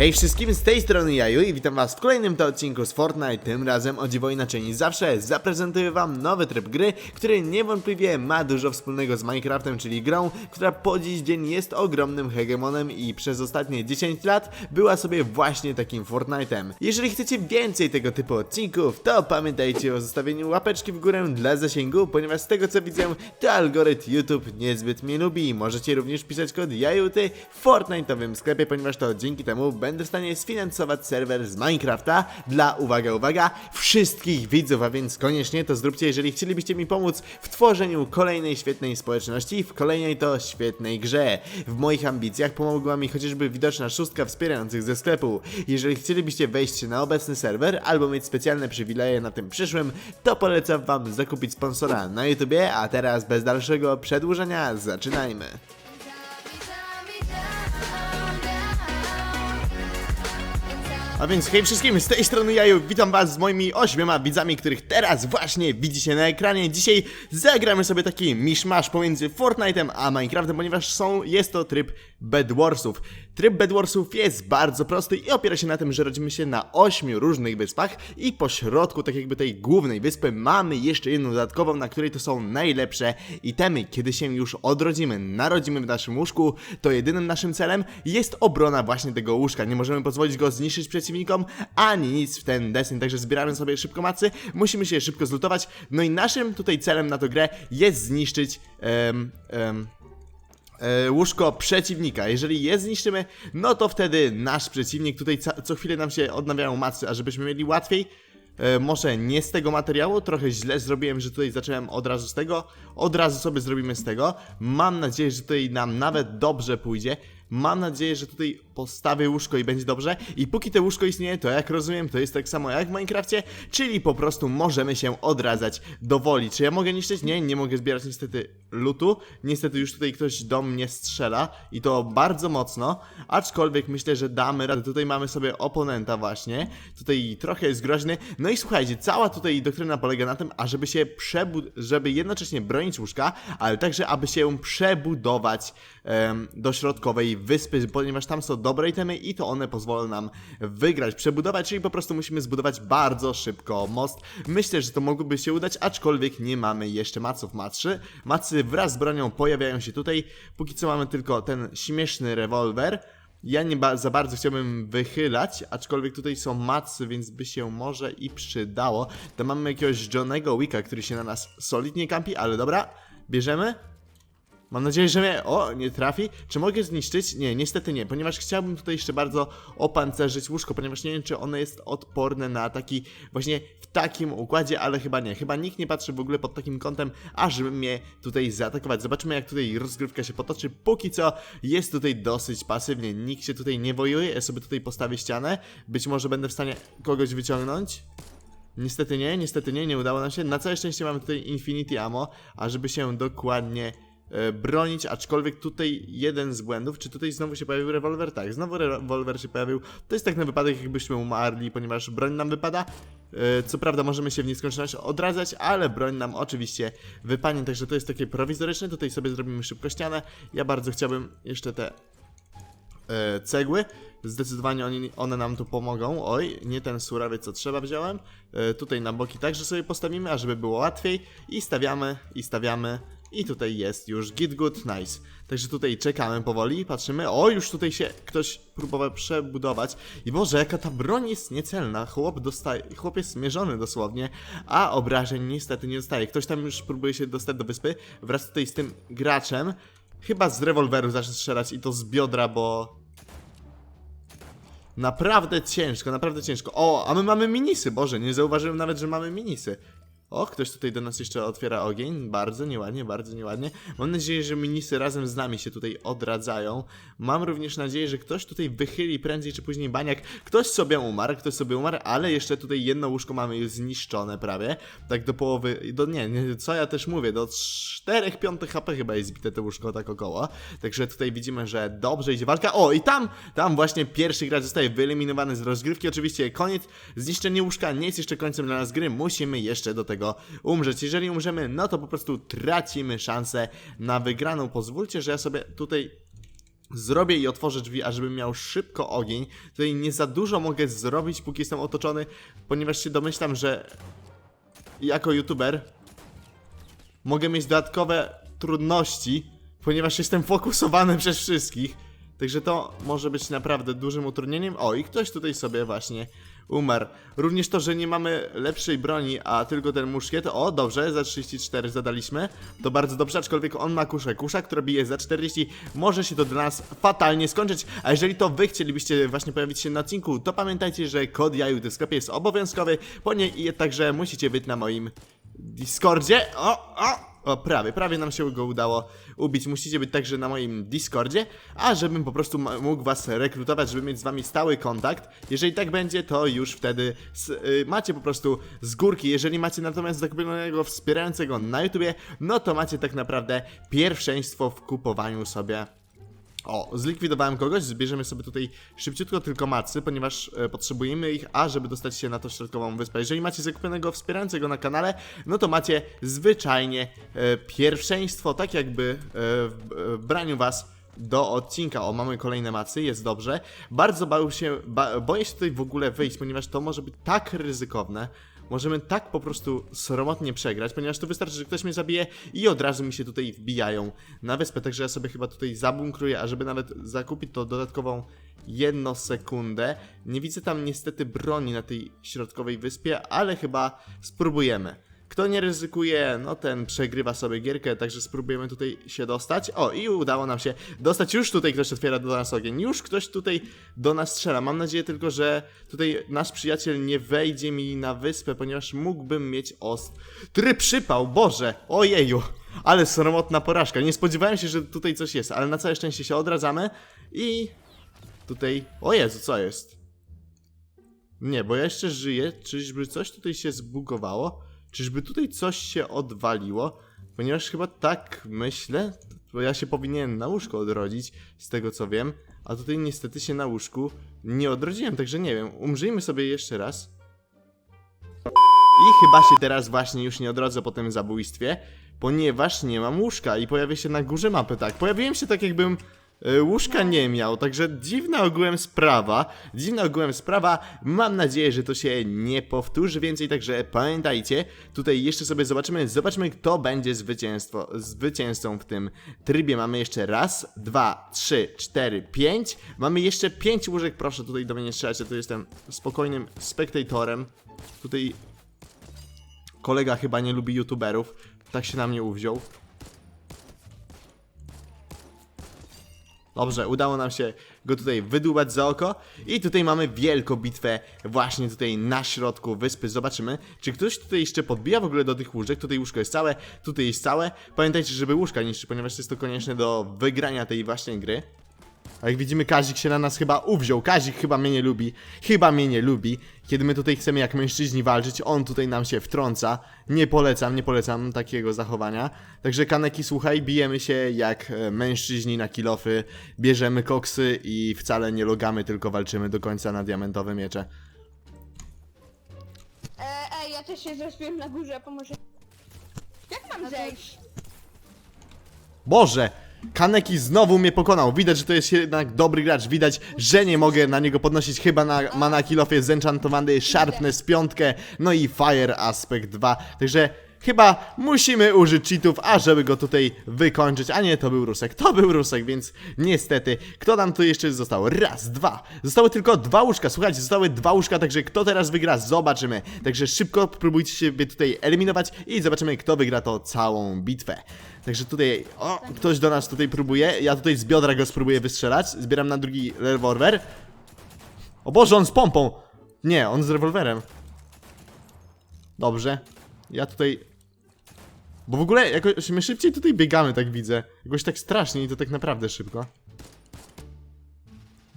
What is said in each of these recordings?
Hej wszystkim, z tej strony Jaju i witam was w kolejnym to odcinku z Fortnite, tym razem o dziwo inaczej niż zawsze zaprezentuję wam nowy tryb gry, który niewątpliwie ma dużo wspólnego z Minecraftem, czyli grą, która po dziś dzień jest ogromnym hegemonem i przez ostatnie 10 lat była sobie właśnie takim Fortnite'em. Jeżeli chcecie więcej tego typu odcinków, to pamiętajcie o zostawieniu łapeczki w górę dla zasięgu, ponieważ z tego co widzę, to algorytm YouTube niezbyt mnie lubi. Możecie również pisać kod JAJUTY w Fortnite'owym sklepie, ponieważ to dzięki temu będę w stanie sfinansować serwer z Minecrafta dla, uwaga, uwaga, wszystkich widzów, a więc koniecznie to zróbcie, jeżeli chcielibyście mi pomóc w tworzeniu kolejnej świetnej społeczności, w kolejnej to świetnej grze. W moich ambicjach pomogła mi chociażby widoczna szóstka wspierających ze sklepu. Jeżeli chcielibyście wejść na obecny serwer albo mieć specjalne przywileje na tym przyszłym, to polecam wam zakupić sponsora na YouTubie, a teraz bez dalszego przedłużenia zaczynajmy. A więc hej wszystkim, z tej strony Jaju, witam was z moimi ośmioma widzami, których teraz właśnie widzicie na ekranie. Dzisiaj zagramy sobie taki miszmasz pomiędzy Fortnite'em a Minecraftem, ponieważ są, jest to tryb Bedwarsów. Tryb Bedwarsów jest bardzo prosty i opiera się na tym, że rodzimy się na ośmiu różnych wyspach i po środku tak jakby tej głównej wyspy mamy jeszcze jedną dodatkową, na której to są najlepsze itemy. Kiedy się już odrodzimy, narodzimy w naszym łóżku, to jedynym naszym celem jest obrona właśnie tego łóżka. Nie możemy pozwolić go zniszczyć przeciwnikom, ani nic w ten deseń, także zbieramy sobie szybko macy, musimy się szybko zlutować, no i naszym tutaj celem na tę grę jest zniszczyć em, e, łóżko przeciwnika. Jeżeli je zniszczymy, no to wtedy nasz przeciwnik, tutaj co chwilę nam się odnawiają macy, a żebyśmy mieli łatwiej, e, może nie z tego materiału, trochę źle zrobiłem, że tutaj zacząłem od razu z tego, od razu sobie zrobimy z tego. Mam nadzieję, że tutaj nam nawet dobrze pójdzie. Mam nadzieję, że tutaj postawię łóżko i będzie dobrze. I póki to łóżko istnieje, to jak rozumiem, to jest tak samo jak w Minecrafcie, czyli po prostu możemy się odradzać do woli. Czy ja mogę niszczyć? Nie, nie mogę zbierać niestety lutu. Niestety już tutaj ktoś do mnie strzela i to bardzo mocno, aczkolwiek myślę, że damy radę. Tutaj mamy sobie oponenta właśnie, tutaj trochę jest groźny. No i słuchajcie, cała tutaj doktryna polega na tym, ażeby się przebud... żeby jednocześnie bronić łóżka, ale także aby się przebudować do środkowej wyspy, ponieważ tam są dobre itemy i to one pozwolą nam wygrać, przebudować, czyli po prostu musimy zbudować bardzo szybko most. Myślę, że to mogłoby się udać, aczkolwiek nie mamy jeszcze maców matrzy. Macy wraz z bronią pojawiają się tutaj, póki co mamy tylko ten śmieszny rewolwer. Ja nie ba za bardzo chciałbym wychylać, aczkolwiek tutaj są macy, więc by się może i przydało. To mamy jakiegoś Johnego Wicka, który się na nas solidnie kampi, ale dobra, bierzemy. Mam nadzieję, że mnie. O, nie trafi. Czy mogę zniszczyć? Nie, niestety nie, ponieważ chciałbym tutaj jeszcze bardzo opancerzyć łóżko, ponieważ nie wiem, czy ono jest odporne na ataki właśnie w takim układzie, ale chyba nie. Chyba nikt nie patrzy w ogóle pod takim kątem, ażeby mnie tutaj zaatakować. Zobaczymy, jak tutaj rozgrywka się potoczy. Póki co jest tutaj dosyć pasywnie. Nikt się tutaj nie wojuje. Ja sobie tutaj postawię ścianę. Być może będę w stanie kogoś wyciągnąć. Niestety nie, niestety nie, nie udało nam się. Na całe szczęście mamy tutaj Infinity Ammo, ażeby się dokładnie bronić, aczkolwiek tutaj jeden z błędów, czy tutaj znowu się pojawił rewolwer? Tak, znowu rewolwer się pojawił. To jest tak na wypadek, jakbyśmy umarli, ponieważ broń nam wypada. E, Co prawda możemy się w nieskończoność odradzać, ale broń nam oczywiście wypadnie, także to jest takie prowizoryczne. Tutaj sobie zrobimy szybko ścianę. Ja bardzo chciałbym jeszcze te e, cegły. Zdecydowanie oni, one nam tu pomogą. Oj, nie ten surawiec, co trzeba wziąłem. E, tutaj na boki także sobie postawimy, ażeby było łatwiej. I stawiamy, i stawiamy. I tutaj jest już git good, nice. Także tutaj czekamy powoli, patrzymy. O, już tutaj się ktoś próbował przebudować. I Boże, jaka ta broń jest niecelna. Chłop dostaje, chłop jest zmierzony dosłownie, a obrażeń niestety nie dostaje. Ktoś tam już próbuje się dostać do wyspy wraz tutaj z tym graczem. Chyba z rewolweru zacznie strzelać i to z biodra, bo Naprawdę ciężko, naprawdę ciężko. O, a my mamy minisy, Boże, nie zauważyłem nawet, że mamy minisy. O, ktoś tutaj do nas jeszcze otwiera ogień. Bardzo nieładnie, bardzo nieładnie. Mam nadzieję, że minisy razem z nami się tutaj odradzają. Mam również nadzieję, że ktoś tutaj wychyli prędzej czy później baniak. Ktoś sobie umarł, ktoś sobie umarł, ale jeszcze tutaj jedno łóżko mamy już zniszczone prawie. Tak do połowy, do nie, nie co ja też mówię, do 4 piątych HP chyba jest zbite to łóżko tak około. Także tutaj widzimy, że dobrze idzie walka. O, i tam, tam właśnie pierwszy gracz zostaje wyeliminowany z rozgrywki. Oczywiście koniec, zniszczenie łóżka nie jest jeszcze końcem dla nas gry. Musimy jeszcze do tego umrzeć. Jeżeli umrzemy, no to po prostu tracimy szansę na wygraną. Pozwólcie, że ja sobie tutaj zrobię i otworzę drzwi, ażebym miał szybko ogień. Tutaj nie za dużo mogę zrobić, póki jestem otoczony, ponieważ się domyślam, że jako youtuber mogę mieć dodatkowe trudności, ponieważ jestem fokusowany przez wszystkich. Także to może być naprawdę dużym utrudnieniem. O, i ktoś tutaj sobie właśnie umarł. Również to, że nie mamy lepszej broni, a tylko ten muszkiet. O, dobrze, za 34 zadaliśmy. To bardzo dobrze, aczkolwiek on ma kuszę. Kusza, która bije za 40. Może się to dla nas fatalnie skończyć. A jeżeli to wy chcielibyście właśnie pojawić się na odcinku, to pamiętajcie, że kod jaju w sklepie jest obowiązkowy, ponieważ także musicie być na moim Discordzie. O, o! O, prawie, prawie nam się go udało ubić. Musicie być także na moim Discordzie, a żebym po prostu mógł was rekrutować, żeby mieć z wami stały kontakt. Jeżeli tak będzie, to już wtedy y, macie po prostu z górki. Jeżeli macie natomiast zakupionego wspierającego na YouTubie, no to macie tak naprawdę pierwszeństwo w kupowaniu sobie o, zlikwidowałem kogoś, zbierzemy sobie tutaj szybciutko tylko macy, ponieważ e, potrzebujemy ich, a żeby dostać się na tą środkową wyspę. Jeżeli macie zakupionego wspierającego na kanale, no to macie zwyczajnie e, pierwszeństwo, tak jakby e, w e, braniu was do odcinka. O, mamy kolejne macy, jest dobrze. Bardzo bał się, ba, boję się tutaj w ogóle wyjść, ponieważ to może być tak ryzykowne. Możemy tak po prostu sromotnie przegrać, ponieważ to wystarczy, że ktoś mnie zabije i od razu mi się tutaj wbijają na wyspę, także ja sobie chyba tutaj zabunkruję, a żeby nawet zakupić to dodatkową jedną sekundę. Nie widzę tam niestety broni na tej środkowej wyspie, ale chyba spróbujemy. Kto nie ryzykuje, no ten przegrywa sobie gierkę, także spróbujemy tutaj się dostać. O, i udało nam się dostać. Już tutaj ktoś otwiera do nas ogień. Już ktoś tutaj do nas strzela. Mam nadzieję tylko, że tutaj nasz przyjaciel nie wejdzie mi na wyspę, ponieważ mógłbym mieć ostry przypał. Boże, ojeju. Ale sromotna porażka. Nie spodziewałem się, że tutaj coś jest, ale na całe szczęście się odradzamy i tutaj... O Jezu, co jest? Nie, bo ja jeszcze żyję. Czyżby coś tutaj się zbugowało? Czyżby tutaj coś się odwaliło? Ponieważ chyba tak myślę, bo ja się powinienem na łóżko odrodzić, z tego co wiem, a tutaj niestety się na łóżku nie odrodziłem, także nie wiem. Umrzyjmy sobie jeszcze raz. I chyba się teraz właśnie już nie odrodzę po tym zabójstwie, ponieważ nie mam łóżka i pojawię się na górze mapy, tak. Pojawiłem się tak jakbym łóżka nie miał, także dziwna ogółem sprawa, dziwna ogółem sprawa, mam nadzieję, że to się nie powtórzy więcej, także pamiętajcie, tutaj jeszcze sobie zobaczymy, zobaczmy kto będzie zwycięstwo, zwycięzcą w tym trybie, mamy jeszcze raz, dwa, trzy, cztery, pięć, mamy jeszcze pięć łóżek, proszę tutaj do mnie nie strzelać, ja tu jestem spokojnym spektatorem, tutaj kolega chyba nie lubi youtuberów, tak się na mnie uwziął. Dobrze, udało nam się go tutaj wydłubać za oko i tutaj mamy wielką bitwę właśnie tutaj na środku wyspy. Zobaczymy, czy ktoś tutaj jeszcze podbija w ogóle do tych łóżek. Tutaj łóżko jest całe, tutaj jest całe. Pamiętajcie, żeby łóżka niszczyć, ponieważ jest to konieczne do wygrania tej właśnie gry. A jak widzimy, Kazik się na nas chyba uwziął. Kazik chyba mnie nie lubi. Chyba mnie nie lubi. Kiedy my tutaj chcemy jak mężczyźni walczyć, on tutaj nam się wtrąca. Nie polecam, nie polecam takiego zachowania. Także Kaneki, słuchaj, bijemy się jak e, mężczyźni na kilofy. Bierzemy koksy i wcale nie logamy, tylko walczymy do końca na diamentowe miecze. E, ej, ja też się zrespiłem na górze, pomoże. Jak mam zejść? Boże! Kaneki znowu mnie pokonał. Widać, że to jest jednak dobry gracz. Widać, że nie mogę na niego podnosić. Chyba na, ma na kilofie zenchantowany Sharpness 5, no i Fire Aspect 2. Także chyba musimy użyć cheatów, ażeby go tutaj wykończyć. A nie, to był Rusek. To był Rusek, więc niestety. Kto nam tu jeszcze został? Raz, dwa. Zostały tylko dwa łóżka. Słuchajcie, zostały dwa łóżka, także kto teraz wygra? Zobaczymy. Także szybko próbujcie się tutaj eliminować i zobaczymy, kto wygra to całą bitwę. Także tutaj, o, ktoś do nas tutaj próbuje. Ja tutaj z biodra go spróbuję wystrzelać. Zbieram na drugi rewolwer. O Boże, on z pompą! Nie, on z rewolwerem. Dobrze. Ja tutaj... Bo w ogóle jakoś my szybciej tutaj biegamy, tak widzę. Jakoś tak strasznie i to tak naprawdę szybko.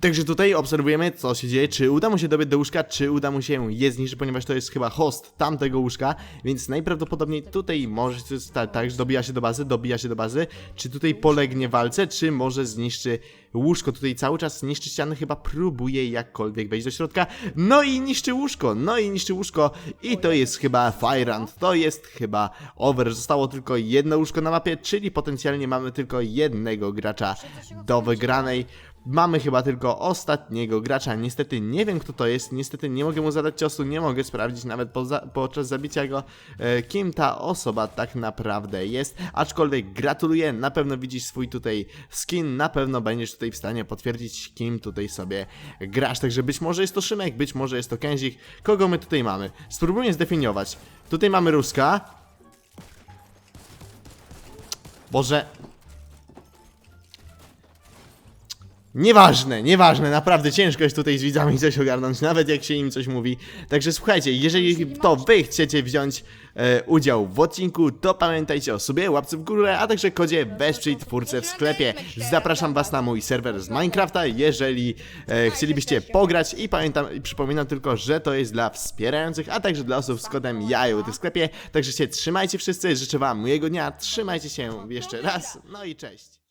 Także tutaj obserwujemy, co się dzieje, czy uda mu się dobiec do łóżka, czy uda mu się je zniszczyć, ponieważ to jest chyba host tamtego łóżka, więc najprawdopodobniej tutaj może się stać tak, że dobija się do bazy, dobija się do bazy, czy tutaj polegnie walce, czy może zniszczy łóżko, tutaj cały czas niszczy ściany, chyba próbuje jakkolwiek wejść do środka, no i niszczy łóżko, no i niszczy łóżko. I to jest chyba Firehand, to jest chyba over, zostało tylko jedno łóżko na mapie, czyli potencjalnie mamy tylko jednego gracza do wygranej, Mamy chyba tylko ostatniego gracza. Niestety nie wiem kto to jest. Niestety nie mogę mu zadać ciosu, nie mogę sprawdzić nawet poza, podczas zabicia go, e, kim ta osoba tak naprawdę jest. Aczkolwiek gratuluję, na pewno widzisz swój tutaj skin, na pewno będziesz tutaj w stanie potwierdzić, kim tutaj sobie grasz. Także być może jest to Szymek, być może jest to Kęzik. Kogo my tutaj mamy? Spróbujmy zdefiniować. Tutaj mamy Ruska. Boże, Nieważne, nieważne, naprawdę ciężko jest tutaj z widzami coś ogarnąć, nawet jak się im coś mówi. Także słuchajcie, jeżeli to wy chcecie wziąć e, udział w odcinku, to pamiętajcie o sobie, łapce w górę, a także kodzie wesprzyj twórcę w sklepie. Zapraszam was na mój serwer z Minecrafta, jeżeli e, chcielibyście pograć i pamiętam, i przypominam tylko, że to jest dla wspierających, a także dla osób z kodem jaju w sklepie. Także się trzymajcie wszyscy, życzę wam miłego dnia, trzymajcie się jeszcze raz, no i cześć.